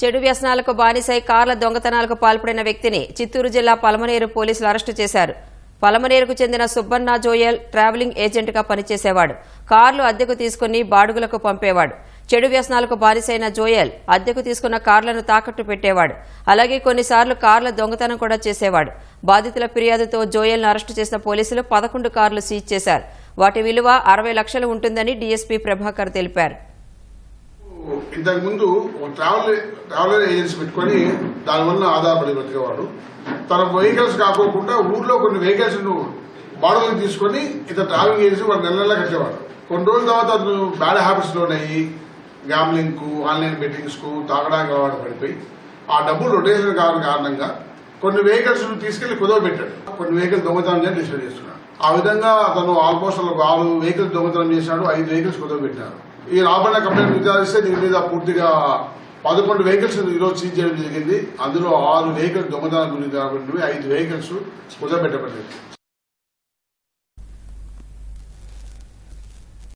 చెడు వ్యసనాలకు బానిసై కార్ల దొంగతనాలకు పాల్పడిన వ్యక్తిని చిత్తూరు జిల్లా పలమనేరు పోలీసులు అరెస్టు చేశారు. పలమనేరుకు చెందిన సుబ్బన్న జోయల్ ట్రావెలింగ్ ఏజెంట్గా పనిచేసేవాడు. కార్లు అద్దెకు తీసుకుని బాడుగులకు పంపేవాడు. చెడు వ్యసనాలకు బానిసైన జోయల్ అద్దెకు తీసుకున్న కార్లను తాకట్టు పెట్టేవాడు. అలాగే కొన్నిసార్లు కార్ల దొంగతనం కూడా చేసేవాడు. బాధితుల ఫిర్యాదుతో జోయల్ను అరెస్టు చేసిన పోలీసులు పదకొండు కార్లు సీజ్ చేశారు. వాటి విలువ అరవై లక్షలు ఉంటుందని డీఎస్పీ ప్రభాకర్ తెలిపారు. ఇంతకు ముందు ఒక ట్రావెల్ ట్రావెలర్ ఏజెన్సీ పెట్టుకొని దానివల్ల ఆధారపడి బ్రతికేవాడు. తన వెహికల్స్ కాకోకుండా ఊర్లో కొన్ని వెహికల్స్ బాడుగలు తీసుకొని ఇతను ట్రావెలింగ్ ఏజెన్సీ వాడు నెల నెల కట్టేవాడు. కొన్ని రోజుల తర్వాత అతను బ్యాడ్ హ్యాబిట్స్ లోనయ్యి గ్యామ్లింగ్కు ఆన్లైన్ బెట్టింగ్స్కు తాగడానికి అలవాటు పడిపోయి ఆ డబ్బులు రొటేషన్ కావడం కారణంగా కొన్ని వెహికల్స్ తీసుకెళ్ళి కుదవ పెట్టాడు. కొన్ని వెహికల్స్ దొంగతనం చేసి డిసైడ్ చేస్తున్నాడు. ఆ విధంగా అతను ఆల్మోస్ట్ ఆరు వెహికల్స్ దొంగతనం చేశాడు ఐదు వెహికల్స్ కుదవ పెట్టాడు ఈ రాబడిన కంప్లైంట్ విచారిస్తే దీని మీద పూర్తిగా పదకొండు వెహికల్స్ ఈరోజు సీజ్ చేయడం జరిగింది. అందులో ఆరు వెహికల్స్ దొంగతనం గురించి కాబట్టి ఐదు వెహికల్స్ కుదరబెట్టబడింది